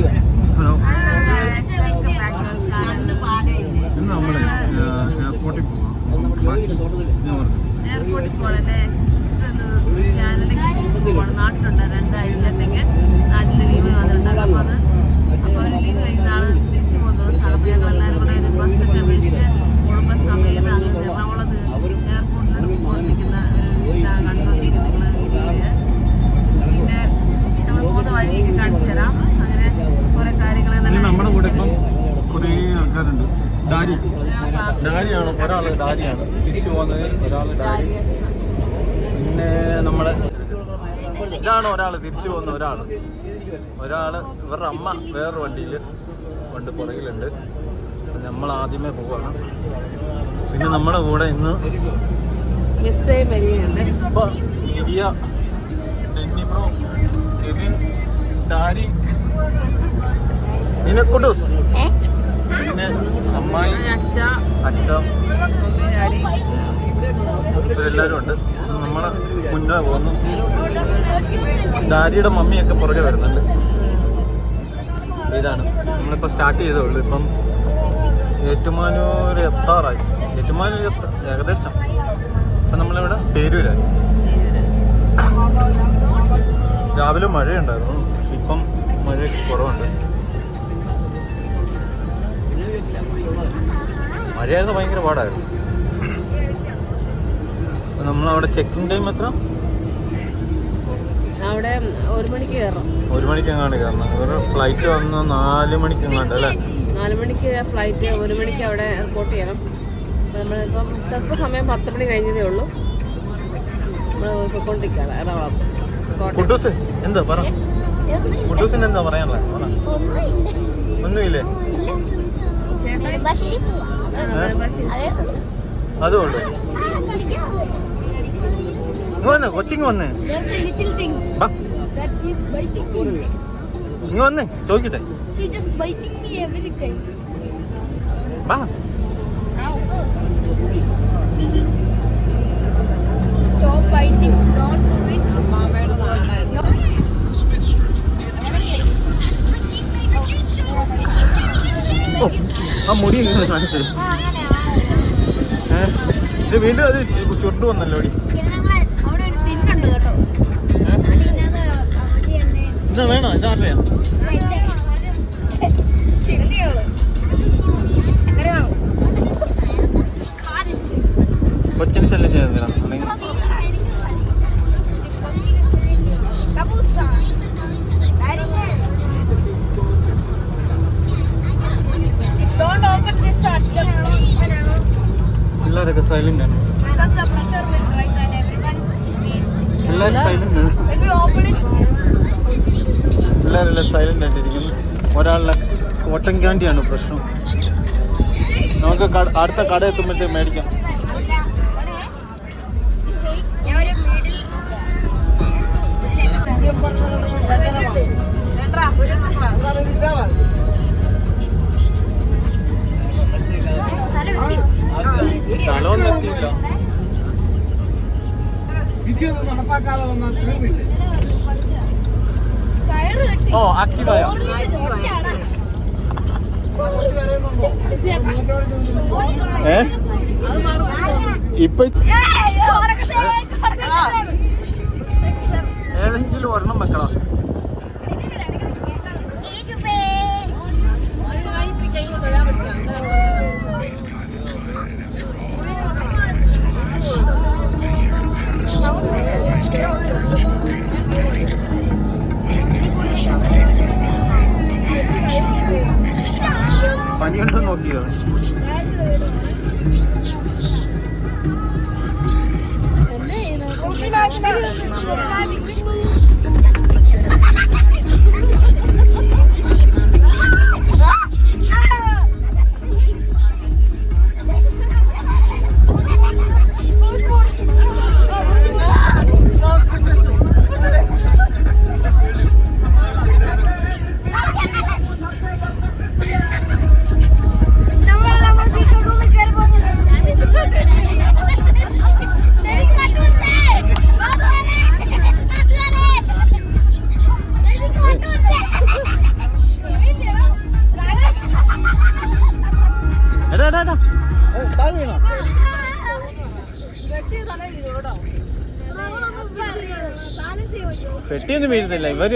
Hello. ഇന്ന് നമ്മൾ എയർപോർട്ടിൽ ഞാൻ എയർപോർട്ടിൽ പോകണം എന്റെ സിസ്റ്റർ കാനഡയ്ക്ക് പോകണം നാട്ടിലുണ്ട്. രണ്ടാഴ്ചത്തേക്ക് ഒരാൾ ഡാരിയാണ് തിരിച്ചു പോകുന്നത് ഒരാൾ ഡാരി പിന്നെ നമ്മളെ ഇതാണ് ഒരാൾ തിരിച്ചു പോകുന്ന ഒരാൾ ഒരാൾ ഇവരുടെ അമ്മ വേറൊരു വണ്ടിയിൽ വണ്ട് പുറകിലുണ്ട്. നമ്മൾ ആദ്യമേ പോവാണ്. പിന്നെ നമ്മുടെ കൂടെ ഇന്ന് ഡെന്നി ബ്രോ കെവിൻ ഡാരി നിനക്കുഡൂസ് പിന്നെ അമ്മായി അച്ഛ ഇവരെല്ലാവരും ഉണ്ട്. നമ്മൾ മുന്നേ പോകുന്നു ഡാഡിയുടെ മമ്മിയൊക്കെ പുറകെ വരുന്നുണ്ട്. ഇതാണ്. നമ്മളിപ്പോൾ സ്റ്റാർട്ട് ചെയ്തേ ഉള്ളൂ. ഇപ്പം ഏറ്റുമാനൂർ എത്താറായി. ഏറ്റുമാനൂർ ഏകദേശം. ഇപ്പം നമ്മളിവിടെ പേരൂരായി രാവിലെ മഴയുണ്ടായിരുന്നു. ഇപ്പം മഴയൊക്കെ കുറവുണ്ട്. മഴയായിരുന്നു ഭയങ്കര പാടായിരുന്നു. അപ്പൊ നമ്മളവിടെ ചെക്കിംഗ് ടൈം എത്ര? അവിടെ ഒരു മണിക്ക് കയറാം ഒരു മണിക്ക് എങ്ങാണ്ട് കയറണം. ഒരു ഫ്ലൈറ്റ് വന്ന് നാല് മണിക്ക് എങ്ങാണ്ട് അല്ലേ? നാല് മണിക്ക് ഫ്ലൈറ്റ് ഒരു മണിക്ക് അവിടെ റിപ്പോർട്ട് ചെയ്യണം. നമ്മളിപ്പം ചിലപ്പോൾ സമയം പത്ത് മണി കഴിഞ്ഞതേ ഉള്ളൂ. നമ്മൾ പോയിക്കൊണ്ടിരിക്കുകയാണ് എറണാകുളം. കോട്ടയം. എന്താ പറ? കുട്ടൂസിന് എന്താ പറയാനുള്ളത്? ഒന്നുമില്ലേ. ചേട്ടാ. അതേ ഉള്ളൂ ഇങ്ങ് വന്ന് കൊച്ചിങ് വന്നേ. ഇങ്ങ് വന്നേ ചോദിക്കട്ടെ. വാ Stop biting. Don't do it. ആ മുടി ഇങ്ങനെ കാണിച്ചത്? ഇത് വീണ്ടും അത് ചുട്ടു വന്നല്ലോ ഇതാ വേണോ? ഇതാറില്ല കൊച്ചിന് ശല്യം ചെയ്തില്ല ക്യാൻഡിയാണ് പ്രശ്നം. നമുക്ക് കട- അടുത്ത കട എത്തുമ്പോഴത്തേക്ക് മേടിക്കാം. സ്ഥലമൊന്നും എത്തിയില്ല കെട്ടി ഓ ആക്റ്റീവായോ ഏ? ഇപ്പൊ ഏതെങ്കിലും ഒരെണ്ണം വെക്കണം പനിയുണ്ടോ നോക്കിയോ നമ്മളെ പെട്ടിയൊന്നും വീഴുന്നില്ല. ഇവർ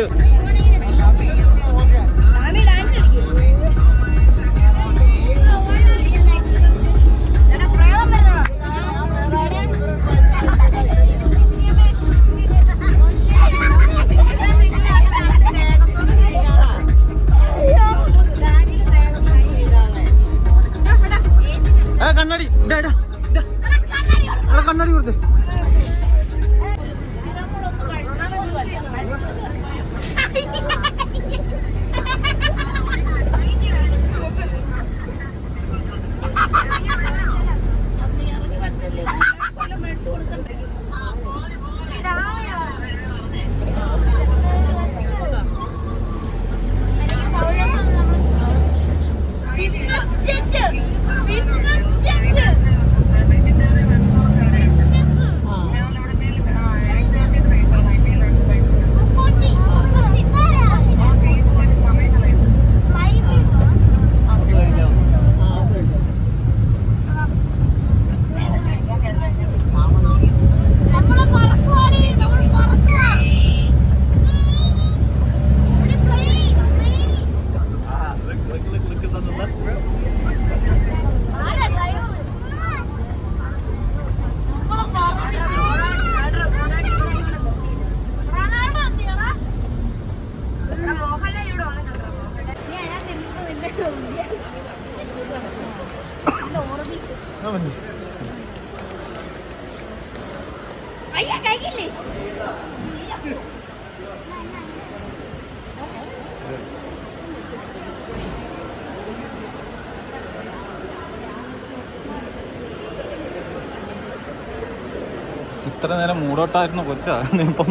ഇത്ര നേരം മൂടോട്ടായിരുന്നു കൊച്ചാ. ഇപ്പം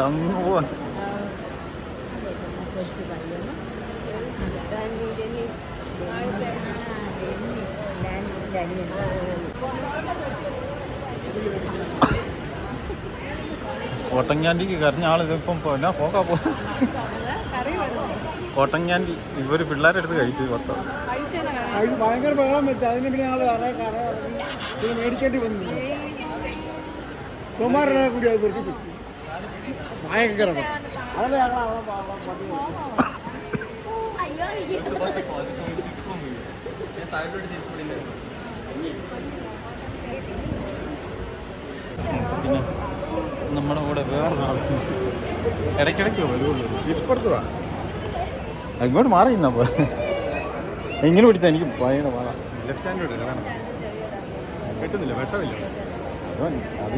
അങ്ങ് പോവാ. കോട്ടങ്ങാൻഡിക്ക് കരഞ്ഞ ആൾ ഇതിപ്പം എന്നാ പോക്കാ പോ. കോട്ടങ്ങാൻഡി ഇവർ പിള്ളേരെടുത്ത് കഴിച്ചു പത്ത് ഭയങ്കര വെള്ളം വെച്ചു. അതിന് പിന്നെ പിന്നെ മേടിക്കേണ്ടി വന്നു കുമാരനെ കൂടി അത് വെറുതെ ഭയങ്കര. അതല്ല ഞങ്ങൾ പിന്നെ നമ്മുടെ കൂടെ വേറൊരാൾ ഇടയ്ക്കിടയ്ക്ക് വരുള്ളൂ. ഇപ്പുറത്ത് ഇങ്ങോട്ട് മാറി പോ എങ്ങനെ പിടിച്ചാ എനിക്ക് ഭയങ്കര പാടാ. ലെഫ്റ്റ് ഹാൻഡ് കിട്ടുന്നില്ല വെട്ടമില്ല. അത്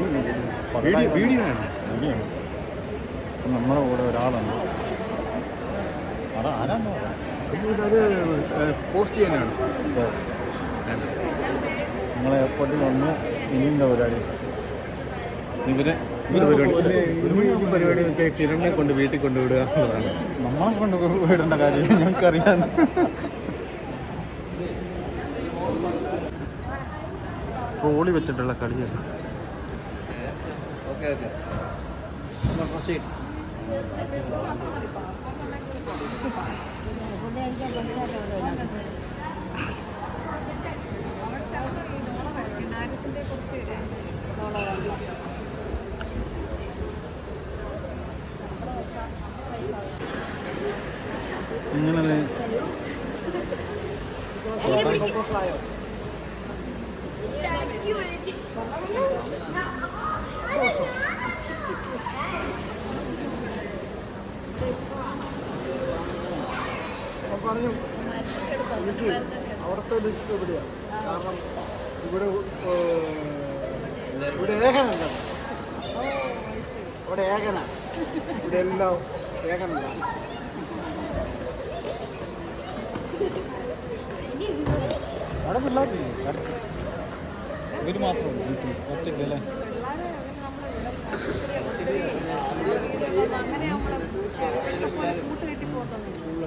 വീഡിയോ- വീഡിയോ വേണം. വീഡിയോ അപ്പം നമ്മുടെ കൂടെ ഒരാളുണ്ട്. അതാ ആരാന്ന് അത് പോസ്റ്റ് ചെയ്യാനാണ്. നിങ്ങൾ എയർപോർട്ടിൽ വന്ന് ഇനി എന്താ പരിപാടി? ഇവരെ പരിപാടി വെച്ചാൽ കിരണിനെ കൊണ്ട് വീട്ടിൽ കൊണ്ടുവിടുക എന്നുള്ളതാണ്. നമ്മളെ കൊണ്ട് വിടേണ്ട കാര്യം ഞങ്ങൾക്കറിയാം. ട്രോളി വെച്ചിട്ടുള്ള കളിയാണ്. けるやつ。こ欲しい。で പറഞ്ഞു. വീട്ടിൽ അവിടുത്തെ ലിസ്റ്റ് എവിടെയാണ് കാരണം ഇവിടെ ഇവിടെ ഏകനല്ല. ഇവിടെ ഏകന. ഇവിടെ എല്ലാം ഏകനല്ല. അവിടെ പിള്ളേരില്ലേ? അടുത്ത്. ഇവർ മാത്രമല്ല വീട്ടിൽ. ഒറ്റയ്ക്കല്ലേ കൂട്ടുകെട്ടി പോകുന്നില്ല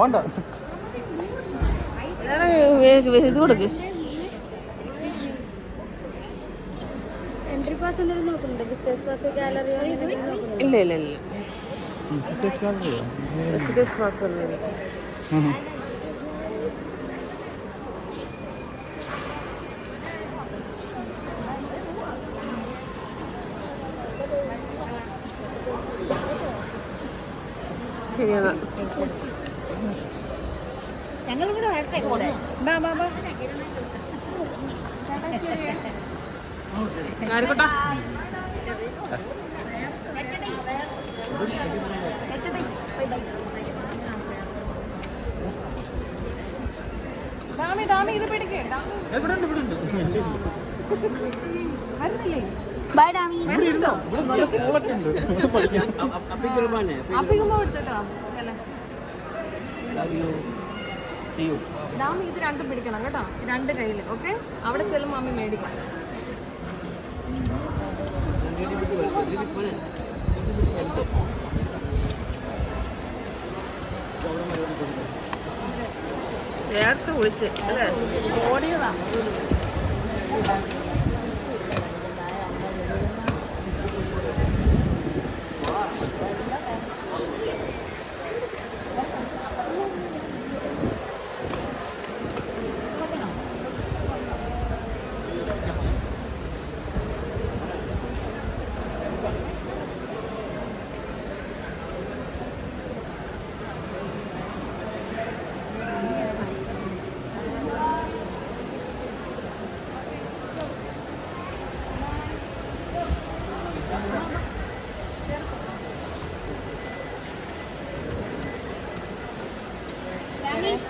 പോണ്ട. ഇത് കൊടുക്ക് എൻട്രി പാസ് നോക്കുന്നുണ്ട് ബിസിനസ് പാസ് ഗാലറി ഇല്ല ഇല്ല ഇല്ല. വിസിറ്റേഴ്സ് പാസ് ശരിയെന്നാ ഞങ്ങളിവിടെ വരട്ടെ കൂടെ ബാ ബാ ബാ ആയിക്കോട്ടെ ഡാമി ഡാമി ഇത് പിടിക്കേ. ഡാമി ഇവിടെ ഉണ്ട് ഇവിടെ ഉണ്ട് വരുന്നില്ലേ? ബൈ ഡാമി. ഇവിടെ ഇരുന്നോ? ഇവിടെ നല്ല സ്കൂളൊക്കെ ഉണ്ട്. ഇവിടെ പഠിക്കാം അപ്പിക്കുമ്പോ എടുത്തിട്ടോ? ചെല ഡാമി ഇത് രണ്ടും പിടിക്കണം കേട്ടോ. രണ്ട് കയ്യിൽ ഓക്കെ? അവിടെ ചെല്ലുമ്പോൾ മമ്മി മേടിക്കാം. നേരത്തെ വിളിച്ച് അല്ലേ? ആ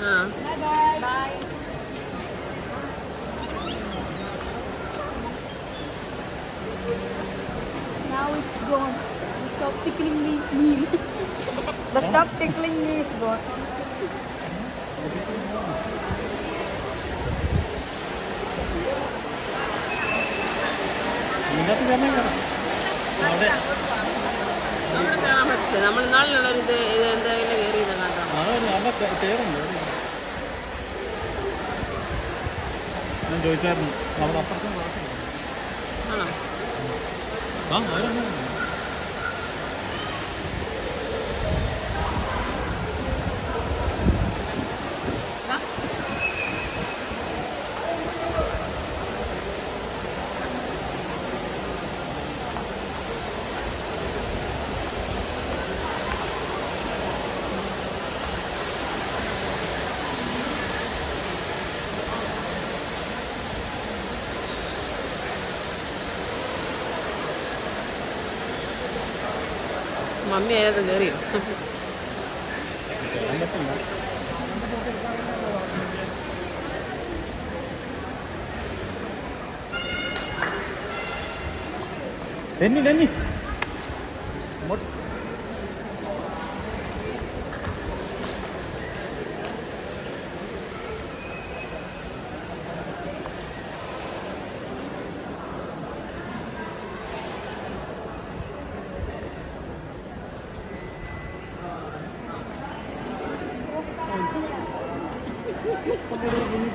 Now it's gone. Stop tickling me. me. the stop tickling me is gone. നമ്മൾ ഇന്നാളിലുള്ള ഒരു ഇത് ഇത് എന്തായാലും കയറിയില്ല കേട്ടോ അവിടെ അവിടെ കയറുണ്ട് ഞാൻ ചോദിച്ചായിരുന്നു. അവിടെ അപ്പുറത്തും ആ ആരാണ് മമ്മി അതിനകത്ത് കയറിയോ കയറാൻ പറ്റില്ല ഡെന്നി ഡെന്നി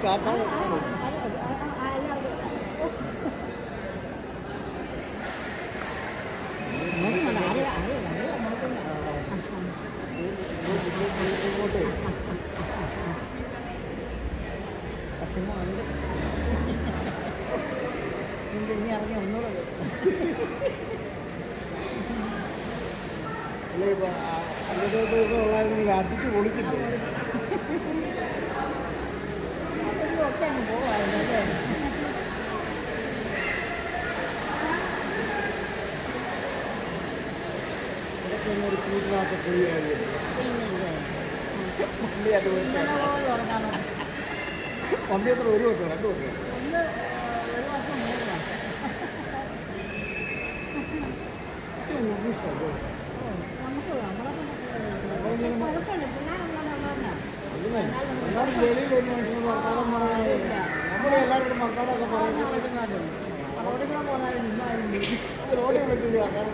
complicado, tá? ഒരു കൂട്ടിനകത്ത് പോയി മമ്മി അത് മമ്മി എത്ര ഒരു വട്ടം രണ്ട് വട്ടം ഇഷ്ടമല്ലേ നമ്മളിങ്ങനെ റോഡിൽ എല്ലാവരോടും വർത്താനൊക്കെ പറയുന്നു റോഡിൽ കൂടെ പോകുന്നവരെ നിന്നായിരുന്നു റോഡിൽ വിളിച്ചത് വർത്താനം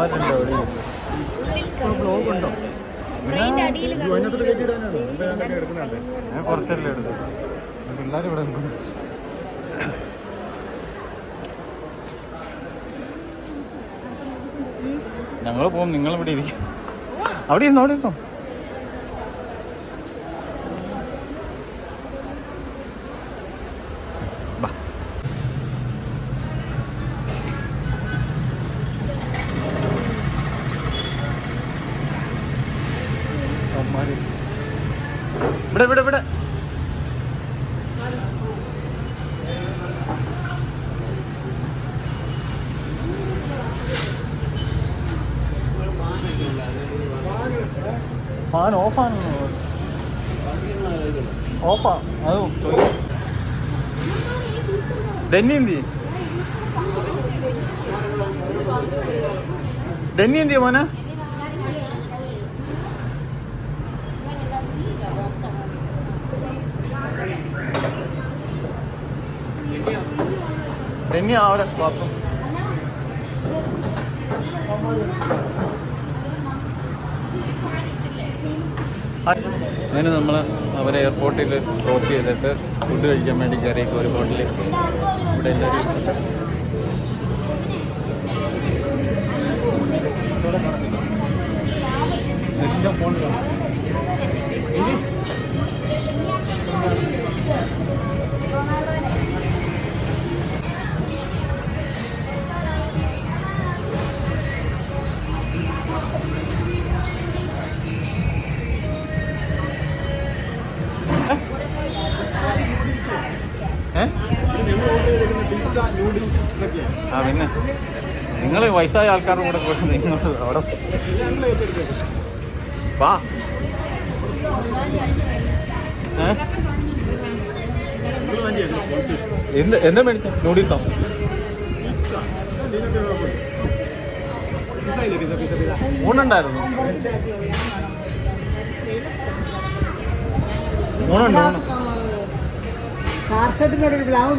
അവന്മാരുണ്ട് അവിടെ? ബ്ലോഗ് ഉണ്ടോ? ഞാൻ കുറച്ചല്ലേ എടുത്തു പിള്ളേർ ഇവിടെ നിൽക്കുന്നു. ഞങ്ങൾ പോകും നിങ്ങൾ ഇവിടെ ഇരിക്കും. അവിടെ ഇരുന്നോ അവിടെ ഇരുന്നോ? ഡെന്നി എന്തി ഡെന്നി എന്തിയാ മോനെ ഡെന്നി അവിടെ ബാത്റൂം അങ്ങനെ നമ്മൾ അവരെ എയർപോർട്ടിൽ ഡ്രോപ്പ് ചെയ്തിട്ട് ഫുഡ് കഴിക്കാൻ വേണ്ടി കയറിയേക്ക് ഒരു ഹോട്ടലിൽ ഇവിടെ എല്ലാവരും എല്ലാം ഫോണിലാണ് നിങ്ങൾ വയസ്സായ ആൾക്കാരുടെ കൂടെ കൂടെ അവിടെ വാ? എന്ത് എന്താ മേടിച്ച? നൂഡിൽസോ? ഊണുണ്ടായിരുന്നു. ഊണുണ്ട് ഊണ്. കാർ ഷെഡിനോട് ഒരു പ്ലാവ്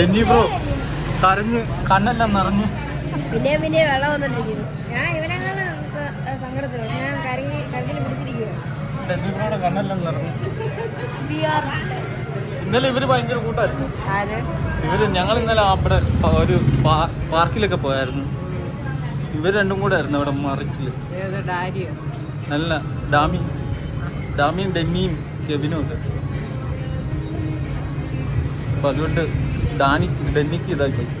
ഡെന്നി ബ്രോ കരഞ്ഞ് കണ്ണെല്ലാം നിറഞ്ഞ്. പിന്നെ പിന്നെ വെള്ളം വന്നിട്ടിരിക്കുന്നു. ഞാൻ ഇവനെങ്ങനെ സങ്കടത്തിൽ ഞാൻ കരങ്ങി കരകിൽ പിടിച്ചിരിക്കുക ഡെന്നി ബ്രോയുടെ കണ്ണെല്ലാം നിറഞ്ഞു. ഇന്നലെ ഇവർ ഭയങ്കര കൂട്ടായിരുന്നു. ഇവർ ഞങ്ങൾ ഇന്നലെ അവിടെ ഒരു പാർക്കിലൊക്കെ പോയായിരുന്നു. ഇവർ രണ്ടും കൂടെ ആയിരുന്നു അവിടെ മറിച്ചിൽ. നല്ല ഡാമി ഡാമിയും ഡെന്നിയും കെബിനും ഒക്കെ. അപ്പൊ അതുകൊണ്ട് दाने की दाने की दाने की।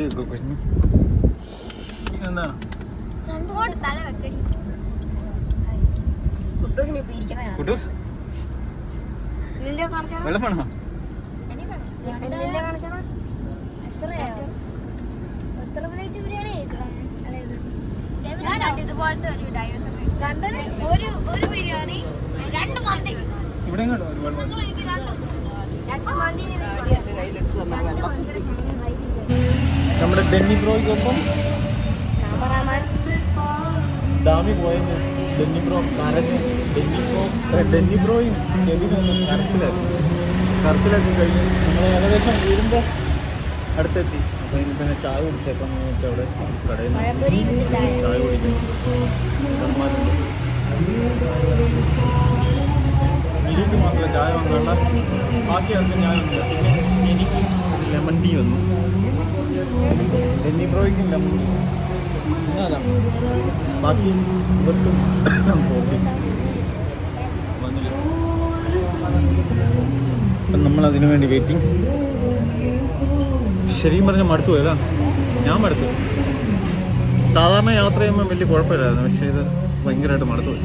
ഫുഡ് കുഞ്ഞു. എന്താണ് കുട്ടൂസ്? വെള്ളം വേണോ? ഇവിടെ നമ്മുടെ ഡെന്നി ബ്രോയ്ക്കൊപ്പം ഡാമി പോയത് ഡെന്നി ബ്രോ കരഞ്ഞ് ഡെന്നി ബ്രോ ഡെന്നി ബ്രോയും കെവിനും ഒന്ന് കരച്ചിലായിരുന്നു. കരച്ചിലൊക്കെ കഴിഞ്ഞ് നമ്മൾ ഏകദേശം വീടിന്റെ അടുത്തെത്തി. അപ്പോൾ ഇനി പിന്നെ ചായ കുടിച്ചേക്കാന്ന് വെച്ചാൽ അവിടെ കടയിൽ ചായ കുടിക്കും എനിക്ക് മാത്രമേ ചായ വന്നുള്ള ബാക്കി ആർക്കും പിന്നെ എനിക്ക് ലെമൺ ടീ വന്നു. ഡെന്നി ബ്രോയ്ക്കും ലെമൺ ടീ പിന്നെ അതാ. ബാക്കി ഇവർക്കും കോഫി വന്നില്ല അപ്പം നമ്മൾ അതിനു വേണ്ടി വെയിറ്റിംഗ് ശരിയും പറഞ്ഞ മടുത്തു പോയല്ല ഞാൻ മടുത്തു സാധാരണ യാത്ര ചെയ്യുമ്പോൾ വലിയ കുഴപ്പമില്ലായിരുന്നു. പക്ഷേ ഇത് ഭയങ്കരമായിട്ട് മടുത്തു പോയി.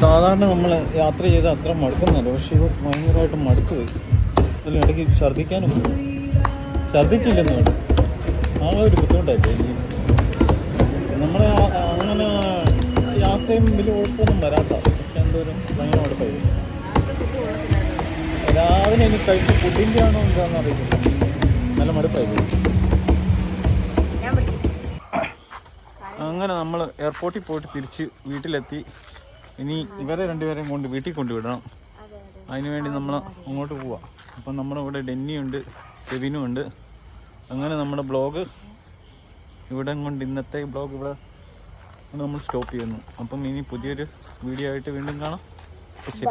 സാധാരണ നമ്മൾ യാത്ര ചെയ്ത് അത്ര മടുക്കുന്നില്ല. പക്ഷേ ഇത് ഭയങ്കരമായിട്ട് മടുത്തു പോയി അതിൽ ഇടയ്ക്ക് ഛർദ്ദിക്കാനും. ഛർദ്ദിച്ചില്ലെന്ന് വേണം ആ ഒരു ബുദ്ധിമുട്ടായിപ്പോയി. എനിക്ക് നമ്മൾ അങ്ങനെ യാത്രയും വലിയ കുഴപ്പമൊന്നും വരാത്ത പക്ഷെ എന്തോരം ഭയങ്കര മടുപ്പായി പോയി. രാവിലെ എനിക്ക് കഴിച്ച ഫുഡിന്റെ ആണോ എന്താണെന്ന് അറിയില്ല. നല്ല മടുപ്പായി ഞാൻ പിടിച്ചു അങ്ങനെ നമ്മൾ എയർപോർട്ടിൽ പോയിട്ട് തിരിച്ച് വീട്ടിലെത്തി. ഇനി ഇവരെ രണ്ടുപേരെയും കൊണ്ട് വീട്ടിൽ കൊണ്ടുവിടണം. അതിനുവേണ്ടി നമ്മൾ അങ്ങോട്ട് പോവാം. അപ്പം നമ്മുടെ ഇവിടെ ഡെന്നിയുണ്ട് കെവിനും ഉണ്ട്. അങ്ങനെ നമ്മുടെ ബ്ലോഗ് ഇവിടെ കൊണ്ട് ഇന്നത്തെ ബ്ലോഗ് ഇവിടെ നമ്മൾ സ്റ്റോപ്പ് ചെയ്യുന്നു. അപ്പം ഇനി പുതിയൊരു വീഡിയോ ആയിട്ട് വീണ്ടും കാണാം. ശരി.